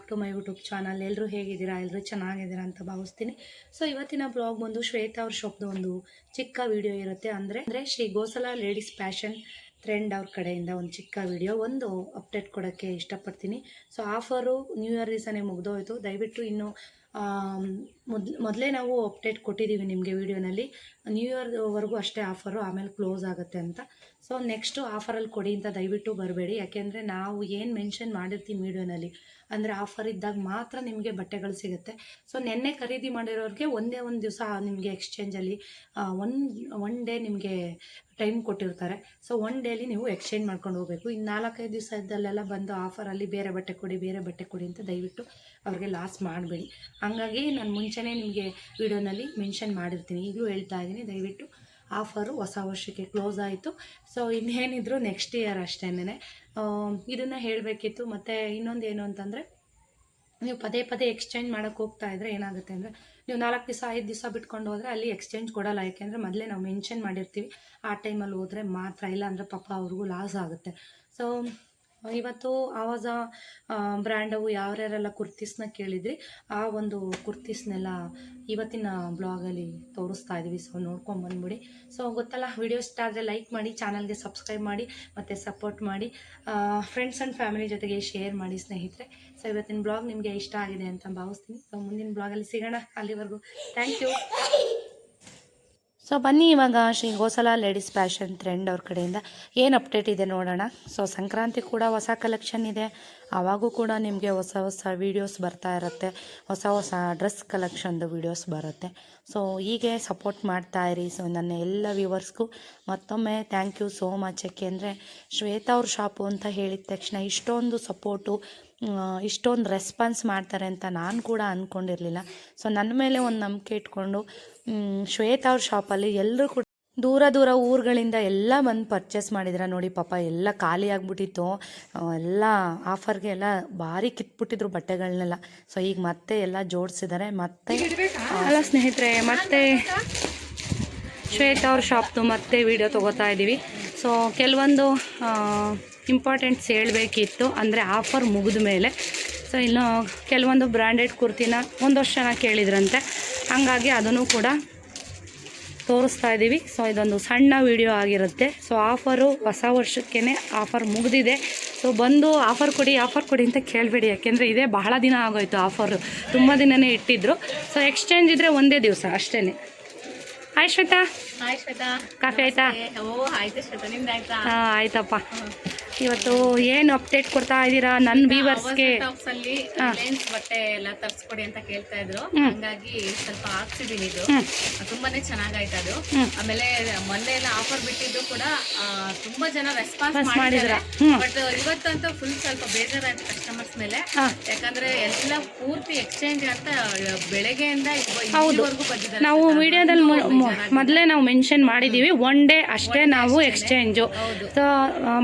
Back to my YouTube channel. ಎಲ್ಲರೂ ಹೇಗಿದ್ದೀರಾ? ಎಲ್ಲರೂ ಚೆನ್ನಾಗಿದ್ದೀರಾ ಅಂತ ಭಾವಿಸ್ತೀನಿ. ಸೊ ಇವತ್ತಿನ ಬ್ಲಾಗ್ ಬಂದು ಶ್ವೇತಾ ಅವ್ರ ಶಾಪ್ದು ಒಂದು ಚಿಕ್ಕ ವಿಡಿಯೋ ಇರುತ್ತೆ. ಅಂದರೆ ಅಂದರೆ Shri Gosala ladies fashion trend ಅವ್ರ ಕಡೆಯಿಂದ ಒಂದು ಚಿಕ್ಕ ವಿಡಿಯೋ ಒಂದು ಅಪ್ಡೇಟ್ ಕೊಡೋಕ್ಕೆ ಇಷ್ಟಪಡ್ತೀನಿ. ಸೊ ಆಫರು ನ್ಯೂ ಇಯರ್ ದಿವಸನೇ ಮುಗ್ದೋಯ್ತು. ದಯವಿಟ್ಟು ಇನ್ನು ಮೊದ್, ಮೊದಲೇ ನಾವು ಅಪ್ಡೇಟ್ ಕೊಟ್ಟಿದ್ದೀವಿ ನಿಮಗೆ ವಿಡಿಯೋನಲ್ಲಿ. ನ್ಯೂ ಇಯರ್ವರೆಗೂ ಅಷ್ಟೇ ಆಫರು ಆಮೇಲೆ ಕ್ಲೋಸ್ ಆಗುತ್ತೆ ಅಂತ. ಸೊ ನೆಕ್ಸ್ಟು ಆಫರಲ್ಲಿ ಕೊಡಿ ಅಂತ ದಯವಿಟ್ಟು ಬರಬೇಡಿ. ಯಾಕೆಂದರೆ ನಾವು ಏನು ಮೆನ್ಷನ್ ಮಾಡಿರ್ತೀವಿ ವಿಡಿಯೋನಲ್ಲಿ, ಅಂದರೆ ಆಫರ್ ಇದ್ದಾಗ ಮಾತ್ರ ನಿಮಗೆ ಬಟ್ಟೆಗಳು ಸಿಗುತ್ತೆ. ಸೊ ನಿನ್ನೆ ಖರೀದಿ ಮಾಡಿರೋರಿಗೆ ಒಂದೇ ಒಂದು ದಿವಸ ನಿಮಗೆ ಎಕ್ಸ್ಚೇಂಜಲ್ಲಿ ಒನ್ ಒನ್ ಡೇ ನಿಮಗೆ ಟೈಮ್ ಕೊಟ್ಟಿರ್ತಾರೆ. ಸೊ ಒನ್ ಡೇಲಿ ನೀವು ಎಕ್ಸ್ಚೇಂಜ್ ಮಾಡ್ಕೊಂಡು ಹೋಗಬೇಕು. ಇನ್ನು ನಾಲ್ಕೈದು ದಿವಸದಲ್ಲೆಲ್ಲ ಬಂದು ಆಫರಲ್ಲಿ ಬೇರೆ ಬಟ್ಟೆ ಕೊಡಿ, ಬೇರೆ ಬಟ್ಟೆ ಕೊಡಿ ಅಂತ ದಯವಿಟ್ಟು ಅವ್ರಿಗೆ ಲಾಸ್ ಮಾಡಬೇಡಿ. ಹಂಗಾಗಿ ನಾನು ಮುಂಚೆನೇ ನಿಮಗೆ ವಿಡಿಯೋನಲ್ಲಿ ಮೆನ್ಷನ್ ಮಾಡಿರ್ತೀನಿ. ಈಗಲೂ ಹೇಳ್ತಾ ಇದ್ದೀನಿ. ದಯವಿಟ್ಟು ಆಫರು ಹೊಸ ವರ್ಷಕ್ಕೆ ಕ್ಲೋಸ್ ಆಯಿತು. ಸೊ ಇನ್ನೇನಿದ್ರು ನೆಕ್ಸ್ಟ್ ಇಯರ್ ಅಷ್ಟೇನೆ ಇದನ್ನು ಹೇಳಬೇಕಿತ್ತು. ಮತ್ತು ಇನ್ನೊಂದು ಏನು ಅಂತಂದರೆ, ನೀವು ಪದೇ ಪದೇ ಎಕ್ಸ್ಚೇಂಜ್ ಮಾಡೋಕ್ಕೆ ಹೋಗ್ತಾ ಇದ್ರೆ ಏನಾಗುತ್ತೆ ಅಂದರೆ, ನೀವು ನಾಲ್ಕು ದಿವಸ, ಐದು ದಿವಸ ಬಿಟ್ಕೊಂಡು ಹೋದರೆ ಅಲ್ಲಿ ಎಕ್ಸ್ಚೇಂಜ್ ಕೊಡಲ್ಲ. ಯಾಕೆಂದರೆ ಮೊದಲೇ ನಾವು ಮೆನ್ಷನ್ ಮಾಡಿರ್ತೀವಿ. ಆ ಟೈಮಲ್ಲಿ ಹೋದರೆ ಮಾತ್ರ. ಇಲ್ಲ ಅಂದರೆ ಪಾಪ ಅವ್ರಿಗೂ ಲಾಸ್ ಆಗುತ್ತೆ. ಸೊ ಇವತ್ತು ಆವಾಜ ಬ್ರ್ಯಾಂಡವು ಯಾರ್ಯಾರೆಲ್ಲ ಕುರ್ತೀಸ್ನ ಕೇಳಿದ್ರಿ, ಆ ಒಂದು ಕುರ್ತೀಸ್ನೆಲ್ಲ ಇವತ್ತಿನ ಬ್ಲಾಗಲ್ಲಿ ತೋರಿಸ್ತಾ ಇದ್ದೀವಿ ಸೊ ನೋಡ್ಕೊಂಡು ಬಂದ್ಬಿಡಿ. ಸೊ ಗೊತ್ತಲ್ಲ ವಿಡಿಯೋ ಇಷ್ಟ ಆದರೆ ಲೈಕ್ ಮಾಡಿ, ಚಾನಲ್ಗೆ ಸಬ್ಸ್ಕ್ರೈಬ್ ಮಾಡಿ, ಮತ್ತು ಸಪೋರ್ಟ್ ಮಾಡಿ ಫ್ರೆಂಡ್ಸ್ ಆ್ಯಂಡ್ ಫ್ಯಾಮಿಲಿ ಜೊತೆಗೆ ಶೇರ್ ಮಾಡಿ ಸ್ನೇಹಿತರೆ. ಸೊ ಇವತ್ತಿನ ಬ್ಲಾಗ್ ನಿಮಗೆ ಇಷ್ಟ ಆಗಿದೆ ಅಂತ ಭಾವಿಸ್ತೀನಿ. ಸೊ ಮುಂದಿನ ಬ್ಲಾಗಲ್ಲಿ ಸಿಗೋಣ ಅಲ್ಲಿವರೆಗೂ. ಥ್ಯಾಂಕ್ ಯು ಸೊ ಬನ್ನಿ ಇವಾಗ Shri Gosala ladies fashion trend ಅವ್ರ ಕಡೆಯಿಂದ. ಏನು ಅಪ್ಡೇಟ್ ಇದೆ ನೋಡೋಣ. ಸೊ ಸಂಕ್ರಾಂತಿ ಕೂಡ ಹೊಸ ಕಲೆಕ್ಷನ್ ಇದೆ. ಆವಾಗೂ ಕೂಡ ನಿಮಗೆ ಹೊಸ ಹೊಸ ವೀಡಿಯೋಸ್ ಬರ್ತಾ ಇರುತ್ತೆ. ಹೊಸ ಹೊಸ ಡ್ರೆಸ್ ಕಲೆಕ್ಷನ್ದು ವೀಡಿಯೋಸ್ ಬರುತ್ತೆ. ಸೊ ಹೀಗೆ ಸಪೋರ್ಟ್ ಮಾಡ್ತಾ ಇರಿ. ಸೊ ನನ್ನ ಎಲ್ಲ ವ್ಯೂವರ್ಸ್ಗೂ ಮತ್ತೊಮ್ಮೆ ಥ್ಯಾಂಕ್ ಯು ಸೋ ಮಚ್ ಯಾಕೆಂದರೆ ಶ್ವೇತಾ ಅವ್ರ ಶಾಪು ಅಂತ ಹೇಳಿದ ತಕ್ಷಣ ಇಷ್ಟೊಂದು ಸಪೋರ್ಟು ಇಷ್ಟೊಂದು ರೆಸ್ಪಾನ್ಸ್ ಮಾಡ್ತಾರೆ ಅಂತ ನಾನು ಕೂಡ ಅಂದ್ಕೊಂಡಿರಲಿಲ್ಲ ಸೊ ನನ್ನ ಮೇಲೆ ಒಂದು ನಂಬಿಕೆ ಇಟ್ಕೊಂಡು ಶ್ವೇತ ಅವ್ರ ಶಾಪಲ್ಲಿ ಎಲ್ಲರೂ ಕೂಡ ದೂರ ದೂರ ಊರುಗಳಿಂದ ಎಲ್ಲ ಬಂದು ಪರ್ಚೇಸ್ ಮಾಡಿದ್ರ ನೋಡಿ ಪಾಪ ಎಲ್ಲ ಖಾಲಿ ಆಗಿಬಿಟ್ಟಿತ್ತು. ಎಲ್ಲ ಆಫರ್ಗೆ ಎಲ್ಲ ಭಾರಿ ಕಿತ್ಬಿಟ್ಟಿದ್ರು ಬಟ್ಟೆಗಳನ್ನೆಲ್ಲ ಸೊ ಈಗ ಮತ್ತೆ ಎಲ್ಲ ಜೋಡಿಸಿದ್ದಾರೆ ಮತ್ತೆ ಅಲ್ಲ ಸ್ನೇಹಿತರೆ, ಮತ್ತೆ ಶ್ವೇತಾ ಅವ್ರ ಶಾಪ್ದು ಮತ್ತೆ ವಿಡಿಯೋ ತೊಗೋತಾ ಇದ್ದೀವಿ ಸೊ ಕೆಲವೊಂದು ಇಂಪಾರ್ಟೆಂಟ್ಸ್ ಹೇಳಬೇಕಿತ್ತು ಅಂದರೆ ಆಫರ್ ಮುಗಿದ ಮೇಲೆ. ಸೊ ಇನ್ನು ಕೆಲವೊಂದು ಬ್ರ್ಯಾಂಡೆಡ್ ಕುರ್ತಿನ ಒಂದು ವರ್ಷನ ಕೇಳಿದ್ರಂತೆ. ಹಂಗಾಗಿ ಅದನ್ನು ಕೂಡ ತೋರಿಸ್ತಾ ಇದ್ದೀವಿ ಸೊ ಇದೊಂದು ಸಣ್ಣ ವಿಡಿಯೋ ಆಗಿರುತ್ತೆ. ಸೊ ಆಫರು ಹೊಸ ವರ್ಷಕ್ಕೇ ಆಫರ್ ಮುಗಿದಿದೆ. ಸೊ ಬಂದು ಆಫರ್ ಕೊಡಿ ಆಫರ್ ಕೊಡಿ ಅಂತ ಕೇಳಬೇಡಿ. ಯಾಕೆಂದರೆ ಇದೇ ಬಹಳ ದಿನ ಆಗೋಯಿತು ಆಫರು. ತುಂಬ ದಿನವೇ ಇಟ್ಟಿದ್ದರು ಸೊ ಎಕ್ಸ್ಚೇಂಜ್ ಇದ್ದರೆ ಒಂದೇ ದಿವಸ ಅಷ್ಟೇ hi Shweta hi Shweta coffee ಆಯ್ತಾ? ಓ ಆಯ್ತು ಶ್ವೇತಾ ನಿಮ್ದು ಆಯ್ತಾ? ಹಾಂ ಆಯ್ತಪ್ಪ. ಇವತ್ತು ಏನು ಅಪ್ಡೇಟ್ ಕೊಡ್ತಾ ಇದ್ದೀರಾ ನನ್ನ ವ್ಯೂವರ್ಸ್ಗೆ ಅಲ್ಲಿ ಬಟ್ಟೆ ಎಲ್ಲ ತರ್ಸ್ಕೊಡಿ ಅಂತ ಕೇಳ್ತಾ ಇದ್ರು. ಹಂಗಾಗಿ ಸ್ವಲ್ಪ ಹಾಕ್ಸಿದೀನಿ ಇದು. ತುಂಬಾನೇ ಚೆನ್ನಾಗಾಯ್ತು ಅದು. ಆಮೇಲೆ ಮೊನ್ನೆ ಎಲ್ಲ ಆಫರ್ ಬಿಟ್ಟಿದ್ದು ಕೂಡ ತುಂಬಾ ಜನ ರೆಸ್ಪಾನ್ಸ್ ಮಾಡಿದ್ರು? ಬಟ್ ಇವತ್ತಂತೂ ಫುಲ್ ಸ್ವಲ್ಪ ಬೇಜಾರಾಯ್ತು ಕಸ್ಟಮರ್ಸ್ ಮೇಲೆ. ಯಾಕಂದ್ರೆ ಎಲ್ಲ ಪೂರ್ತಿ ಎಕ್ಸ್ಚೇಂಜ್ ಅಂತ ಬೆಳಗ್ಗೆಯಿಂದ ನಾವು ವಿಡಿಯೋದಲ್ಲಿ ಮೊದಲೇ ನಾವು ಮೆನ್ಷನ್ ಮಾಡಿದ್ದೀವಿ ಒನ್ ಡೇ ಅಷ್ಟೇ ನಾವು ಎಕ್ಸ್ಚೇಂಜು ಸೊ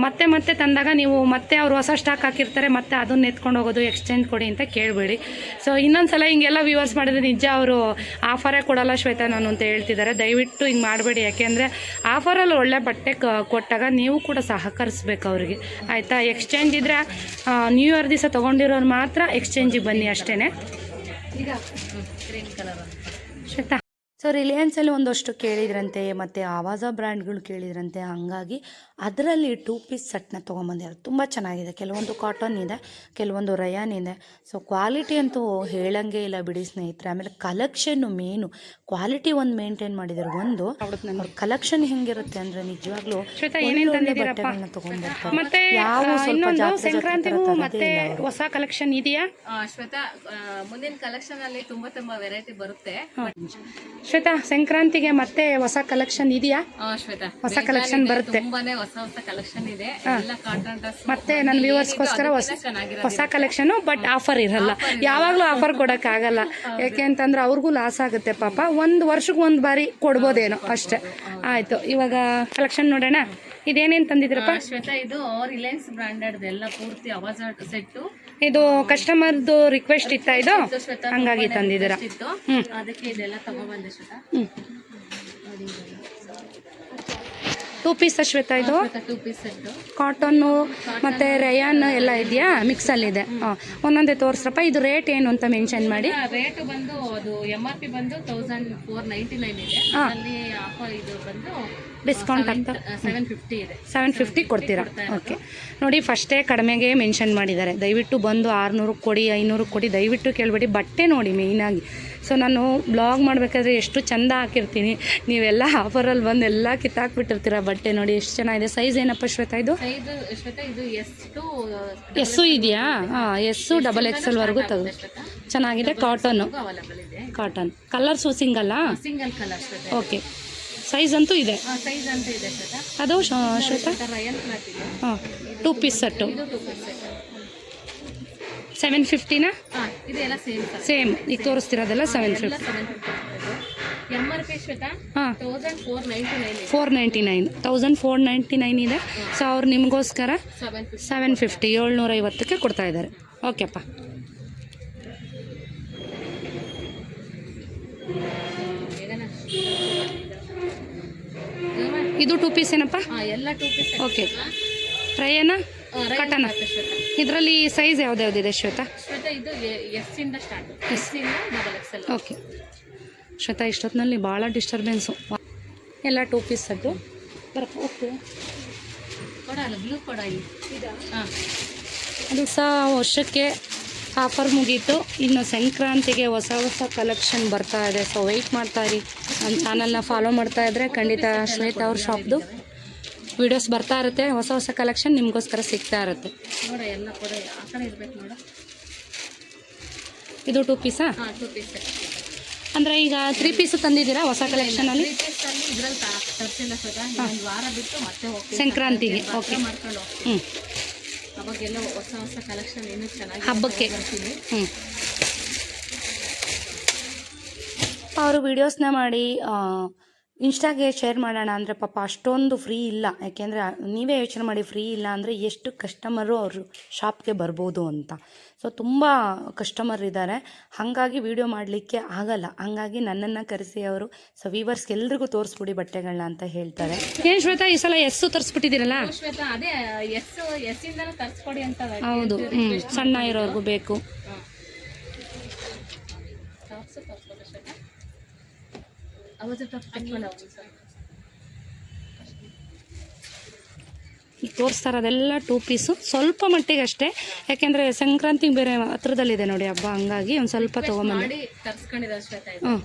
ಮತ್ತೆ ಮತ್ತೆ ತಂದಾಗ ನೀವು ಮತ್ತೆ ಅವ್ರು ಹೊಸ ಸ್ಟಾಕ್ ಹಾಕಿರ್ತಾರೆ ಮತ್ತೆ ಅದನ್ನ ಎತ್ಕೊಂಡು ಹೋಗೋದು ಎಕ್ಸ್ಚೇಂಜ್ ಕೊಡಿ ಅಂತ ಕೇಳಬೇಡಿ. ಸೊ ಇನ್ನೊಂದ್ಸಲ ಹಿಂಗೆಲ್ಲ ವ್ಯೂವರ್ಸ್ ಮಾಡಿದ್ರೆ ನಿಜ ಅವರು ಆಫರೇ ಕೊಡಲ್ಲ ಶ್ವೇತಾ ನಾನು ಅಂತ ಹೇಳ್ತಿದ್ದಾರೆ. ದಯವಿಟ್ಟು ಹಿಂಗೆ ಮಾಡಬೇಡಿ ಯಾಕೆಂದರೆ ಆಫರಲ್ಲಿ ಒಳ್ಳೆ ಬಟ್ಟೆ ಕೊಟ್ಟಾಗ ನೀವು ಕೂಡ ಸಹಕರಿಸ್ಬೇಕು ಅವರಿಗೆ. ಆಯಿತಾ? ಎಕ್ಸ್ಚೇಂಜ್ ಇದ್ದರೆ ನ್ಯೂ ಇಯರ್ ದಿವಸ ತೊಗೊಂಡಿರೋರು ಮಾತ್ರ ಎಕ್ಸ್ಚೇಂಜಿಗೆ ಬನ್ನಿ ಅಷ್ಟೇ ಶ್ವೇತಾ? ಸೊ ರಿಲಯನ್ಸಲ್ಲಿ ಒಂದಷ್ಟು ಕೇಳಿದ್ರಂತೆ ಮತ್ತು ಆವಾಜ ಬ್ರ್ಯಾಂಡ್ಗಳು ಕೇಳಿದ್ರಂತೆ. ಹಾಗಾಗಿ ಅದರಲ್ಲಿ ಟೂ ಪೀಸ್ ಸೆಟ್ನ ತೊಗೊಂಬಂದಿರೋದು ತುಂಬ ಚೆನ್ನಾಗಿದೆ. ಕೆಲವೊಂದು ಕಾಟನ್ ಇದೆ ಕೆಲವೊಂದು ರಯಾನ್ ಇದೆ. ಸೊ ಕ್ವಾಲಿಟಿ ಅಂತೂ ಹೇಳಂಗೆ ಇಲ್ಲ ಬಿಡಿ ಸ್ನೇಹಿತರೆ. ಆಮೇಲೆ ಕಲೆಕ್ಷನ್ನು ಮೇನು ಕ್ವಾಲಿಟಿ ಒಂದು ಮೇಂಟೈನ್ ಮಾಡಿದ್ದಾರೆ. ಒಂದು ಅವ್ರ ಕಲೆಕ್ಷನ್ ಹೆಂಗಿರುತ್ತೆ ಅಂದರೆ ನಿಜವಾಗ್ಲೂ ಬಟ್ಟೆಗಳನ್ನ ತೊಗೊಂಡ್ಬರ್ತಾರೆ. ಮತ್ತೆ ಯಾವ ಸ್ವಲ್ಪ ಜಾತ್ರೆ ಜಾತ್ರೆ ಹೊಸ ಕಲೆಕ್ಷನ್ ಇದೆಯಾ? ಶ್ವೇತಾ ಮುಂದಿನ ಕಲೆಕ್ಷನ್ ಅಲ್ಲಿ ತುಂಬಾ ತುಂಬಾ ವೆರೈಟಿ ಬರುತ್ತೆ. ಶ್ವೇತಾ ಸಂಕ್ರಾಂತಿಗೆ ಮತ್ತೆ ಹೊಸ ಕಲೆಕ್ಷನ್ ಇದೆಯಾ? ಶ್ವೇತಾ ಹೊಸ ಕಲೆಕ್ಷನ್ collection ಬರುತ್ತೆ. ತುಂಬಾನೇ ಹೊಸ ಹೊಸ ಕಲೆಕ್ಷನ್ ಇದೆ. ಎಲ್ಲ ಕಾಟನ್ ಡ್ರೆಸ್ ಮತ್ತೆ ನನ್ನ ವ್ಯೂವರ್ಸ್ಗೋಸ್ಕರ ಹೊಸ ಹೊಸ ಕಲೆಕ್ಷನ್ ಬಟ್ ಆಫರ್ ಇರಲ್ಲ. ಯಾವಾಗಲೂ ಆಫರ್ ಕೊಡೋಕ್ಕಾಗಲ್ಲ ಯಾಕೆ ಅಂತಂದ್ರೆ ಅವ್ರಿಗೂ ಲಾಸ್ ಆಗುತ್ತೆ ಪಾಪ. ಒಂದು ವರ್ಷಕ್ಕೆ ಒಂದು ಬಾರಿ ಕೊಡ್ಬೋದೇನೋ ಅಷ್ಟೇ. ಆಯಿತು ಇವಾಗ ಕಲೆಕ್ಷನ್ ನೋಡೋಣ. ಇದೇನೇನು ತಂದಿದ್ರಪ್ಪ? ಶ್ವೇತಾ ಇದು ರಿಲಯನ್ಸ್ ಬ್ರಾಂಡೆಡ್ ಎಲ್ಲ ಪೂರ್ತಿ ಅವಾಜ್ ಸೆಟ್ ಇದು ಕಸ್ಟಮರ್ದು ರಿಕ್ವೆಸ್ಟ್ ಇತ್ತ ಇದು? ಹಂಗಾಗಿ ತಂದಿದ್ದೀರಾ? ಅದಕ್ಕೆ ಇದೆಲ್ಲ ತಗೊಬಂದೆ ಶ್ವೇತಾ. ಟೂ ಪೀಸ್ ಶ್ವೇತಾ ಇದು? ಕಾಟನ್ನು ಮತ್ತು ರಯಾನ್ ಎಲ್ಲ ಇದೆಯಾ? ಮಿಕ್ಸಲ್ಲಿದೆ ಹಾಂ. ಒಂದೊಂದೇ ತೋರಿಸ್ರಪ್ಪ. ಇದು ರೇಟ್ ಏನು ಅಂತ ಮೆನ್ಷನ್ ಮಾಡಿ. ರೇಟ್ ಬಂದು ಅದು ಎಂ ಆರ್ ಪಿ ಬಂದು ತೌಸಂಡ್ ಫೋರ್ ನೈಂಟಿ ನೈನ್ ಇದೆ. ಅಲ್ಲಿ ಆಫರ್ ಇದು ಬಂದು ಡಿಸ್ಕೌಂಟ್ ಅಂತ ಸೆವೆನ್ ಫಿಫ್ಟಿ ಇದೆ. ಸೆವೆನ್ ಫಿಫ್ಟಿ ಕೊಡ್ತೀರಾ? ಓಕೆ ನೋಡಿ ಫಸ್ಟೇ ಕಡಿಮೆಗೆ ಮೆನ್ಷನ್ ಮಾಡಿದ್ದಾರೆ. ದಯವಿಟ್ಟು ಬಂದು ಆರುನೂರು ಕೊಡಿ ಐನೂರು ಕೊಡಿ. ದಯವಿಟ್ಟು ಕೇಳಬೇಡಿ. ಬಟ್ಟೆ ನೋಡಿ ಮೇಯ್ನಾಗಿ ಸೊ ನಾನು ಬ್ಲಾಗ್ ಮಾಡಬೇಕಾದ್ರೆ ಎಷ್ಟು ಚಂದ ಹಾಕಿರ್ತೀನಿ. ನೀವೆಲ್ಲ ಆಫರಲ್ಲಿ ಬಂದು ಎಲ್ಲ ಕಿತ್ತಾಕ್ಬಿಟ್ಟಿರ್ತೀರ ಬಟ್ಟೆ ನೋಡಿ ಎಷ್ಟು ಚೆನ್ನಾಗಿದೆ. ಸೈಜ್ ಏನಪ್ಪ ಶ್ವೇತಾ ಇದು ಎಸ್ಸು ಇದೆಯಾ? ಹಾಂ ಎಸ್ಸು ಡಬಲ್ ಎಕ್ಸ್ ಎಲ್ವರೆಗೂ ತೆಗೆದು ಚೆನ್ನಾಗಿದೆ ಕಾಟನ್ನು ಕಾಟನ್ ಕಲರ್ಸು ಸಿಂಗಲ್ಲ ಸಿಂಗಲ್ ಕಲರ್ ಓಕೆ ಸೈಜ್ ಅಂತೂ ಇದೆ. ಅದು ಶ್ವೇತಾ? ಹಾಂ ಟೂ ಪೀಸ್ ಸೆಟ್ಟು ಸೆವೆನ್ ಫಿಫ್ಟಿನ ಹಾ ಇದೆಲ್ಲ ಸೇಮ್ ಸೇಮ್ ಈಗ ತೋರಿಸ್ತಿರೋದೆಲ್ಲ seven fifty seven R P Shweta? ಹಾಂ. Thousand four ninety nine four ninety nine thousand four ninety nine ಇದೆ ಸೊ ಅವ್ರು ನಿಮಗೋಸ್ಕರ ಸೆವೆನ್ ಫಿಫ್ಟಿ ಏಳ್ನೂರ ಐವತ್ತಕ್ಕೆ ಕೊಡ್ತಾ ಇದ್ದಾರೆ. ಓಕೆಪ್ಪ. ಇದು ಟೂ ಪೀಸ್ ಏನಪ್ಪ? ಎಲ್ಲ ಟೂ ಪೀಸ್ ಓಕೆ ಪ್ರಯಾಣ? ಕಟನ ಇದರಲ್ಲಿ ಸೈಜ್ ಯಾವ್ದ್ಯಾವ್ದಿದೆ ಶ್ವೇತಾ? ಶ್ವೇತಾ ಇದು ಎಸ್ ಇಂದ ಸ್ಟಾರ್ಟ್ ಎಸ್ ಇಂದ double X L okay Shweta ಇಷ್ಟೊತ್ತಿನಲ್ಲಿ ಭಾಳ ಡಿಸ್ಟರ್ಬೆನ್ಸು ಎಲ್ಲ ಟೂ ಪೀಸ್ ಅದು. ಬರಪ್ಪ ಓಕೆ ಬ್ಲೂ ಕೊಡ ಹಾಂ. ಅದು ಸಹ ವರ್ಷಕ್ಕೆ ಆಫರ್ ಮುಗೀತು. ಇನ್ನು ಸಂಕ್ರಾಂತಿಗೆ ಹೊಸ ಹೊಸ ಕಲೆಕ್ಷನ್ ಬರ್ತಾ ಇದೆ. ಸೊ ವೆಯ್ಟ್ ಮಾಡ್ತಾ ಇರಿ. ನಮ್ಮ ಚಾನಲ್ನ ಫಾಲೋ ಮಾಡ್ತಾ ಇದ್ದರೆ ಖಂಡಿತ ಶ್ವೇತಾ ಅವ್ರ ಶಾಪ್ದು ವಿಡಿಯೋಸ್ ಬರ್ತಾ ಇರುತ್ತೆ ಹೊಸ ಹೊಸ ಕಲೆಕ್ಷನ್ ನಿಮಗೋಸ್ಕರ ಸಿಗ್ತಾ ಇರುತ್ತೆ. ನೋಡ ಎಲ್ಲ ಕೊಡ ಆ ಕಡೆ ಇರ್ಬೇಕು ನೋಡ. ಇದು ಟೂ ಪೀಸಾ ಹಾಂ ಟೂ ಪೀಸ್ ಅಂದರೆ ಈಗ ತ್ರೀ ಪೀಸ್ ತಂದಿದ್ದೀರಾ ಹೊಸ ಕಲೆಕ್ಷನಲ್ಲಿ ಪೀಸ್ ಅಲ್ಲಿ ಇದ್ರಲ್ಲಿ ತರಿಸಿಲ್ಲ ಶ್ವೇತಾ ಒಂದು ವಾರ ಬಿಟ್ಟು ಮತ್ತೆ ಹೋಗ್ತೀವಿ ಸಂಕ್ರಾಂತಿಗೆ, ಬರ್ತಾ okay. ಮಾಡ್ಕೊಂಡು ಹೋಗ್ತೀವಿ ಹ್ಞೂ ಅವಾಗೆಲ್ಲ ಹೊಸ ಹೊಸ ಕಲೆಕ್ಷನ್ ಇನ್ನೂ ಚೆನ್ನಾಗಿ ಹಬ್ಬಕ್ಕೆ. ಹ್ಞೂ ಅವರು ವಿಡಿಯೋಸ್ನ ಮಾಡಿ ಇನ್ಸ್ಟಾಗೆ ಶೇರ್ ಮಾಡೋಣ ಅಂದರೆ ಪಾಪ ಅಷ್ಟೊಂದು ಫ್ರೀ ಇಲ್ಲ. ಯಾಕೆಂದರೆ ನೀವೇ ಯೋಚನೆ ಮಾಡಿ ಫ್ರೀ ಇಲ್ಲ ಅಂದರೆ ಎಷ್ಟು ಕಸ್ಟಮರು ಅವರು ಶಾಪ್ಗೆ ಬರ್ಬೋದು ಅಂತ. ಸೊ ತುಂಬ ಕಸ್ಟಮರ್ ಇದ್ದಾರೆ. ಹಾಗಾಗಿ ವಿಡಿಯೋ ಮಾಡಲಿಕ್ಕೆ ಆಗಲ್ಲ. ಹಾಗಾಗಿ ನನ್ನನ್ನು ಕರೆಸಿ ಅವರು ಸೊ ವೀವರ್ಸ್ಗೆ ಎಲ್ರಿಗೂ ತೋರಿಸ್ಬಿಡಿ ಬಟ್ಟೆಗಳನ್ನ ಅಂತ ಹೇಳ್ತಾರೆ. ಏನು ಶ್ವೇತಾ ಈ ಸಲ ಎಸ್ಸು ತರಿಸ್ಬಿಟ್ಟಿದ್ದೀರಲ್ಲ? ಶ್ವೇತಾ ಅದೇ ಎಸ್ ಎಸ್ ಇಂದನೂ ತರಿಸ್ಕೊಡಿ ಅಂತ ಹೌದು ಸಣ್ಣ ಇರೋರ್ಗು ಬೇಕು ಟಾಪ್ಸ್ ತರಿಸ್ಕೊಡಿ ಶ್ವೇತಾ ಅವತ್ತು ಟಾಪ್ ತೆಕ್ಕೊಂಡು ಹೋಗಿ ಸರ್ ಈಗ ತೋರಿಸ್ತಾ ಇರೋದೆಲ್ಲ ಟೂ ಪೀಸು ಸ್ವಲ್ಪ ಮಟ್ಟಿಗೆ ಅಷ್ಟೇ. ಯಾಕೆಂದರೆ ಸಂಕ್ರಾಂತಿಗೆ ಬೇರೆ ಹತ್ರದಲ್ಲಿದೆ ನೋಡಿ ಹಬ್ಬ ಹಂಗಾಗಿ ಒಂದು ಸ್ವಲ್ಪ ತೊಗೊಂಬಂದು. ಹ್ಞೂ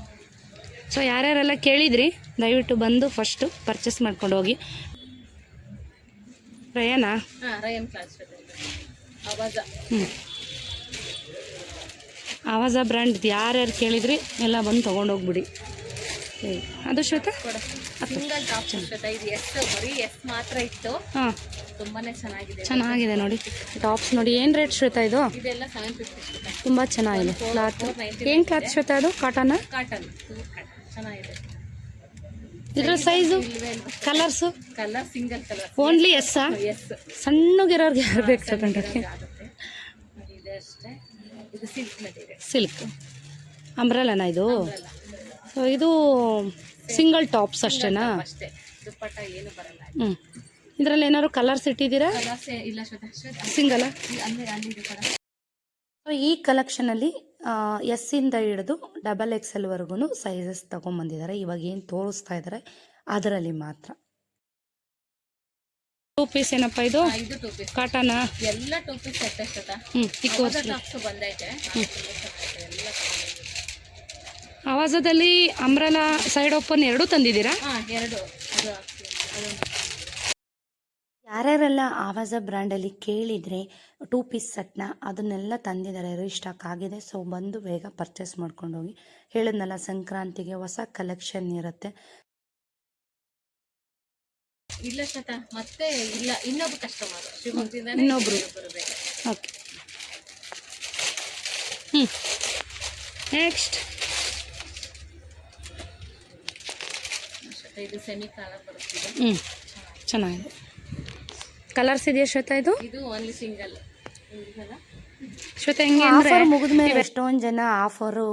ಸೊ ಯಾರ್ಯಾರೆಲ್ಲ ಕೇಳಿದ್ರಿ ದಯವಿಟ್ಟು ಬಂದು ಫಸ್ಟು ಪರ್ಚೇಸ್ ಮಾಡ್ಕೊಂಡು ಹೋಗಿ. ರಯನ್? ಹ್ಞೂ ಆವಾಜ. ಬ್ರ್ಯಾಂಡ್ ಯಾರ್ಯಾರು ಕೇಳಿದ್ರಿ ಎಲ್ಲ ಬಂದು ತೊಗೊಂಡೋಗ್ಬಿಡಿ. ಅದು ಶ್ವೇತಾ? Single top Shweta. ಇದು ಎಸ್ ಬರೀ ಎಸ್ ಮಾತ್ರ ಇತ್ತು. ಹಾಂ. ತುಂಬಾನೇ ಚೆನ್ನಾಗಿದೆ. ಚೆನ್ನಾಗಿದೆ ನೋಡಿ. ಟಾಪ್ಸ್ ನೋಡಿ. ಏನು ರೇಟ್ ಶ್ವೇತಾ ಇದು? ಇದೆಲ್ಲ ತುಂಬ ಚೆನ್ನಾಗಿದೆ. ಕ್ಲಾತ್ ಏನು ಕ್ಲಾತ್ ಶ್ವೇತಾ ಅದು? ಕಾಟನ ಕಾಟನ್ ಚೆನ್ನಾಗಿದೆ. ಇದ್ರ size colours colour single colour only S ಸಣ್ಣಗಿರೋರ್ಗೆ ಯಾರು ಬೇಕು ತಗೊಂಡ್ರೆ ಸಿಲ್ಕ್ ಅಂಬ್ರೆಲನ ಇದು ಸೊ ಇದು ಸಿಂಗಲ್ ಟಾಪ್ಸ್ ಅಷ್ಟೇನಾ? ಅಷ್ಟೇ. ದುಪ್ಪಟ್ಟ ಏನು ಬರಲ್ಲ. ಹ್ಞೂ ಇದರಲ್ಲಿ ಏನಾದ್ರು ಕಲರ್ಸ್ ಇಟ್ಟಿದ್ದೀರಾ? ಕಲರ್ಸ್ ಇಲ್ಲ ಶ್ವೇತಾ. ಶ್ವೇತಾ. ಸಿಂಗಲ್ಲ ಅಲ್ಲಿ ಅಲ್ಲಿದೆ ಸೊ ಈ ಕಲೆಕ್ಷನಲ್ಲಿ ಎಸ್ಸಿಂದ ಹಿಡಿದು ಡಬಲ್ ಎಕ್ಸ್ ಎಲ್ವರೆಗೂ ಸೈಜಸ್ ತೊಗೊಂಬಂದಿದ್ದಾರೆ. ಇವಾಗ ಏನು ತೋರಿಸ್ತಾ ಇದ್ದಾರೆ ಅದರಲ್ಲಿ ಮಾತ್ರ. ಟೂ ಪೀಸ್ ಏನಪ್ಪ ಇದು? ಇದು ಟೂ ಪೀಸ್ ಕಾಟನ ಎಲ್ಲ ಟೂ ಪೀಸ್ ಸೆಟ್ ಹ್ಞೂ ತೋರಿಸಿ ಟಾಪ್ಸ್ ಬಂದೈತೆ. ಎಲ್ಲ ಆವಾಜದಲ್ಲಿ ಅಂಬ್ರಲ ಸೈಡ್ ಓಪನ್ ಎರಡೂ ತಂದಿದ್ದೀರಾ? ಹಾ ಎರಡು. ಯಾರ್ಯಾರೆಲ್ಲ ಆವಾಜ ಬ್ರ್ಯಾಂಡಲ್ಲಿ ಕೇಳಿದರೆ ಟೂ ಪೀಸ್ ಸೆಟ್ನ ಅದನ್ನೆಲ್ಲ ತಂದಿದ್ದಾರೆ ರೀಸ್ಟಾಕ್ ಆಗಿದೆ. ಸೊ ಬಂದು ಬೇಗ ಪರ್ಚೇಸ್ ಮಾಡ್ಕೊಂಡು ಹೋಗಿ. ಹೇಳಿದ್ನಲ್ಲ ಸಂಕ್ರಾಂತಿಗೆ ಹೊಸ ಕಲೆಕ್ಷನ್ ಇರುತ್ತೆ. ಇಲ್ಲ ಮತ್ತೆ ಇಲ್ಲ ಇನ್ನೊಬ್ಬ ಕಸ್ಟಮರ್ ಶಿವಮೊಗ್ಗದಿಂದ ಇನ್ನೊಬ್ರು. ಹ್ಮ್ ಓಕೆ ಹ್ಞೂ ನೆಕ್ಸ್ಟ್ ಇದು ಸೆಮಿ ಕಾಲರ್ ಬರುತ್ತಿದೆ ಹ್ಞೂ ಚೆನ್ನಾಗಿದೆ. ಕಲರ್ಸ್ ಇದೆಯಾ ಶ್ವೇತಾ ಇದು? ಇದು ಓನ್ಲಿ ಸಿಂಗಲ್ ಶ್ವೇತಾ ಹೆಂಗೆ ಆಫರ್ ಮುಗಿದ ಮೇಲೆ ಎಷ್ಟೊಂದು ಜನ ಆಫರು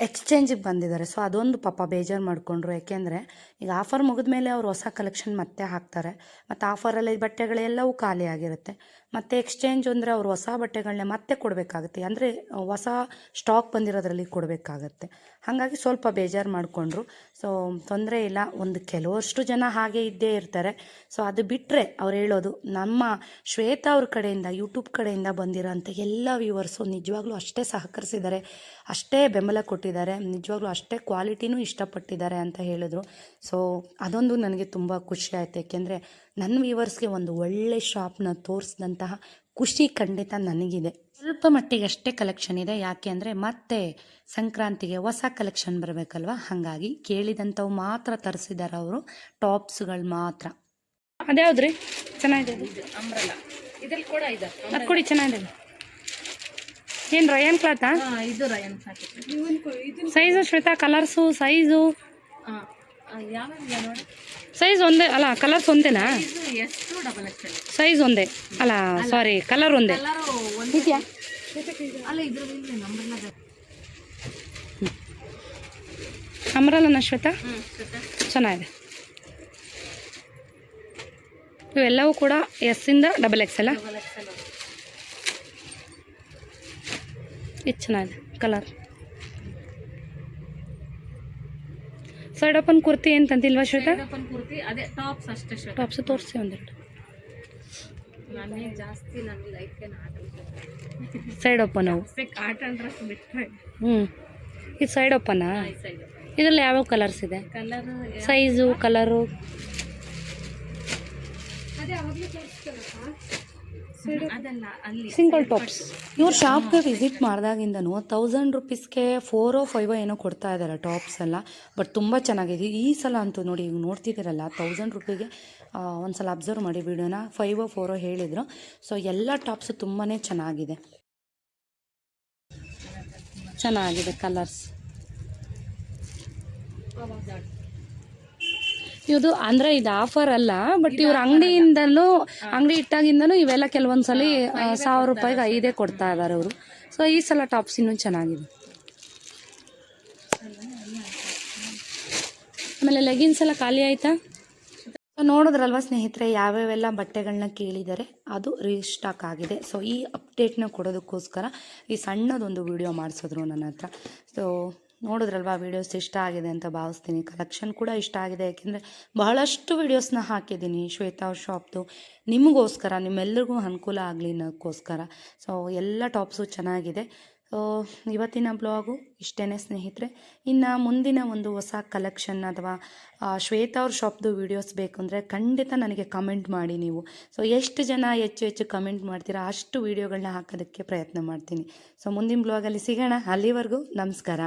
ಎಕ್ಸ್ಚೇಂಜಿಗೆ ಬಂದಿದ್ದಾರೆ. ಸೊ ಅದೊಂದು ಪಾಪ ಬೇಜಾರು ಮಾಡಿಕೊಂಡ್ರು. ಯಾಕೆಂದರೆ ಈಗ ಆಫರ್ ಮುಗಿದ್ಮೇಲೆ ಅವ್ರು ಹೊಸ ಕಲೆಕ್ಷನ್ ಮತ್ತೆ ಹಾಕ್ತಾರೆ. ಮತ್ತು ಆಫರಲ್ಲಿ ಬಟ್ಟೆಗಳೆಲ್ಲವೂ ಖಾಲಿ ಆಗಿರುತ್ತೆ. ಮತ್ತು ಎಕ್ಸ್ಚೇಂಜ್ ಅಂದರೆ ಅವ್ರು ಹೊಸ ಬಟ್ಟೆಗಳನ್ನ ಮತ್ತೆ ಕೊಡಬೇಕಾಗುತ್ತೆ. ಅಂದರೆ ಹೊಸ ಸ್ಟಾಕ್ ಬಂದಿರೋದ್ರಲ್ಲಿ ಕೊಡಬೇಕಾಗತ್ತೆ. ಹಾಗಾಗಿ ಸ್ವಲ್ಪ ಬೇಜಾರು ಮಾಡಿಕೊಂಡ್ರು. ಸೊ ತೊಂದರೆ ಇಲ್ಲ. ಒಂದು ಕೆಲವಷ್ಟು ಜನ ಹಾಗೆ ಇದ್ದೇ ಇರ್ತಾರೆ. ಸೊ ಅದು ಬಿಟ್ಟರೆ ಅವ್ರು ಹೇಳೋದು, ನಮ್ಮ ಶ್ವೇತಾ ಅವ್ರ ಕಡೆಯಿಂದ ಯೂಟ್ಯೂಬ್ ಕಡೆಯಿಂದ ಬಂದಿರೋಂಥ ಎಲ್ಲ ವ್ಯೂವರ್ಸು ನಿಜವಾಗ್ಲೂ ಅಷ್ಟೇ ಸಹಕರಿಸಿದ್ದಾರೆ. ಅಷ್ಟೇ ಬೆಂಬಲ ಕೊಟ್ಟಿದ್ದಾರೆ. ನಿಜವಾಗ್ಲೂ ಅಷ್ಟೇ ಕ್ವಾಲಿಟಿನೂ ಇಷ್ಟಪಟ್ಟಿದ್ದಾರೆ ಅಂತ ಹೇಳಿದ್ರು. ಸೊ ಅದೊಂದು ನನಗೆ ತುಂಬ ಖುಷಿ ಆಯಿತು. ಏಕೆಂದರೆ ನನ್ನ ವ್ಯೂವರ್ಸ್ಗೆ ಒಂದು ಒಳ್ಳೆ ಶಾಪ್ನ ತೋರಿಸಿದಂತಹ ಖುಷಿ ಖಂಡಿತ ನನಗಿದೆ. ಸ್ವಲ್ಪ ಮಟ್ಟಿಗೆ ಅಷ್ಟೇ ಕಲೆಕ್ಷನ್ ಇದೆ. ಯಾಕೆ ಅಂದರೆ ಮತ್ತೆ ಸಂಕ್ರಾಂತಿಗೆ ಹೊಸ ಕಲೆಕ್ಷನ್ ಬರಬೇಕಲ್ವ? ಹಾಗಾಗಿ ಕೇಳಿದಂಥವು ಮಾತ್ರ ತರಿಸಿದ್ದಾರೆ ಅವರು. ಟಾಪ್ಸ್ಗಳು ಮಾತ್ರ. ಅದ್ಯಾವ್ದ್ರಿ? ಚೆನ್ನಾಗಿದೆ ಅಂಬ್ರಲ್ಲ ಇದ್ರಲ್ಲಿ ಕೂಡ ಇದೆ. ಅದು ಕೊಡಿ ಚೆನ್ನಾಗಿದೆ. ಏನು ರಯನ್ ಕ್ಲಾತಾ ಹಾ, ಇದು rayon cloth size Shweta colours size ನೋಡಿ ಸೈಜ್ ಒಂದೇ ಅಲ್ಲ ಕಲರ್ಸ್ ಒಂದೇನಾ? ಸೈಜ್ ಒಂದೇ. ಅಲ್ಲ ಸಾರಿ ಕಲರ್ ಒಂದೇ. ಇದೆಯಾ? ಅಲ್ಲ ಇದ್ರಲ್ಲಿ ನಂಬರ್ನ ಅಮರಲ್ಲನ ಶ್ವೇತಾ? ಚೆನ್ನಾಗಿದೆ. ಇವೆಲ್ಲವೂ ಕೂಡ ಎಸ್ಸಿಂದ ಡಬಲ್ ಎಕ್ಸ್ ಅಲ್ಲ? ಇದು ಚೆನ್ನಾಗಿದೆ ಕಲರ್ ಸೈಡ್ ಓಪನ್ ಕುರ್ತಿ ಏನು ತಂದಿಲ್ವಾ ಶ್ವೇತಾ? ಓಪನ್ ಕುರ್ತಿ ಅದೇ ಟಾಪ್ಸ್ ಅಷ್ಟೇ ಶ್ವೇತ. ಟಾಪ್ಸ್ ತೋರಿಸಿ ಒಂದೆರಡು. ನನಗೆ ಜಾಸ್ತಿ ನನ್ನ ಲೈಫ್ಗೆ ಆಟ ಸೈಡ್ ಓಪನ್ ಅವು. ಕಾಟನ್ ಡ್ರೆಸ್ ಬಿಟ್ಟರೆ ಹ್ಞೂ ಇದು ಸೈಡ್ ಓಪನಾ ಇದ್ರಲ್ಲಿ ಯಾವ್ಯಾವ ಕಲರ್ಸ್ ಇದೆ? ಕಲರ್ ಸೈಜು ಕಲರು ಅಲ್ಲಿ ಸಿಂಗಲ್ ಟಾಪ್ಸ್ ಇವ್ರ ಶಾಪ್ಗೆ ವಿಸಿಟ್ ಮಾಡಿದಾಗಿಂದನೂ ತೌಸಂಡ್ ರುಪೀಸ್ಗೆ ಫೋರೋ ಫೈವೋ ಏನೋ ಕೊಡ್ತಾ ಇದ್ದಾರೆ ಟಾಪ್ಸ್ ಎಲ್ಲ. ಬಟ್ ತುಂಬ ಚೆನ್ನಾಗಿದೆ. ಈ ಸಲ ಅಂತೂ ನೋಡಿ ಈಗ ನೋಡ್ತಿದ್ದೀರಲ್ಲ ತೌಸಂಡ್ ರುಪಿಗೆ ಒಂದು ಸಲ ಅಬ್ಸರ್ವ್ ಮಾಡಿ ವಿಡಿಯೋನ ಫೈವೋ ಫೋರೋ ಹೇಳಿದರು. ಸೊ ಎಲ್ಲ ಟಾಪ್ಸು ತುಂಬಾ ಚೆನ್ನಾಗಿದೆ. ಚೆನ್ನಾಗಿದೆ ಕಲರ್ಸ್ ಇದು ಅಂದರೆ ಇದು ಆಫರ್ ಅಲ್ಲ ಬಟ್ ಇವ್ರ ಅಂಗಡಿಯಿಂದಲೂ ಅಂಗಡಿ ಇಟ್ಟಾಗಿಂದನೂ ಇವೆಲ್ಲ ಕೆಲವೊಂದು ಸಲ ಸಾವಿರ ರೂಪಾಯಿಗೆ ಐದೇ ಕೊಡ್ತಾ ಇದ್ದಾರೆ ಅವರು. ಸೊ ಈ ಸಲ ಟಾಪ್ಸ್ ಇನ್ನೂ ಚೆನ್ನಾಗಿದೆ. ಆಮೇಲೆ ಲೆಗಿನ್ಸ್ ಎಲ್ಲ ಖಾಲಿ ಆಯ್ತಾ? ನೋಡಿದ್ರಲ್ವಾ ನೋಡಿದ್ರಲ್ವ ಸ್ನೇಹಿತರೆ ಯಾವ್ಯಾವೆಲ್ಲ ಬಟ್ಟೆಗಳನ್ನ ಕೇಳಿದರೆ ಅದು ರೀಸ್ಟಾಕ್ ಆಗಿದೆ. ಸೊ ಈ ಅಪ್ಡೇಟ್ನ ಕೊಡೋದಕ್ಕೋಸ್ಕರ ಈ ಸಣ್ಣದೊಂದು ವಿಡಿಯೋ ಮಾಡಿಸಿದ್ರು ನನ್ನ ಹತ್ರ. ಸೊ ನೋಡಿದ್ರಲ್ವ ವೀಡಿಯೋಸ್ ಇಷ್ಟ ಆಗಿದೆ ಅಂತ ಭಾವಿಸ್ತೀನಿ. ಕಲೆಕ್ಷನ್ ಕೂಡ ಇಷ್ಟ ಆಗಿದೆ. ಯಾಕೆಂದರೆ ಬಹಳಷ್ಟು ವೀಡಿಯೋಸ್ನ ಹಾಕಿದ್ದೀನಿ ಶ್ವೇತಾ ಶಾಪ್ದು ನಿಮಗೋಸ್ಕರ ನಿಮ್ಮೆಲ್ಲರಿಗೂ ಅನುಕೂಲ ಆಗಲಿ ಅನ್ನೋಕ್ಕೋಸ್ಕರ. ಸೊ ಎಲ್ಲ ಟಾಪ್ಸು ಚೆನ್ನಾಗಿದೆ. ಸೊ ಇವತ್ತಿನ ಬ್ಲಾಗು ಇಷ್ಟೇ ಸ್ನೇಹಿತರೆ. ಇನ್ನು ಮುಂದಿನ ಒಂದು ಹೊಸ ಕಲೆಕ್ಷನ್ ಅಥವಾ ಶ್ವೇತಾ ಅವ್ರ ಶಾಪ್ದು ವೀಡಿಯೋಸ್ ಬೇಕು ಅಂದರೆ ಖಂಡಿತ ನನಗೆ ಕಮೆಂಟ್ ಮಾಡಿ ನೀವು. ಸೊ ಎಷ್ಟು ಜನ ಹೆಚ್ಚು ಹೆಚ್ಚು ಕಮೆಂಟ್ ಮಾಡ್ತೀರಾ ಅಷ್ಟು ವೀಡಿಯೋಗಳನ್ನ ಹಾಕೋದಕ್ಕೆ ಪ್ರಯತ್ನ ಮಾಡ್ತೀನಿ. ಸೊ ಮುಂದಿನ ಬ್ಲಾಗಲ್ಲಿ ಸಿಗೋಣ. ಅಲ್ಲಿವರೆಗೂ ನಮಸ್ಕಾರ.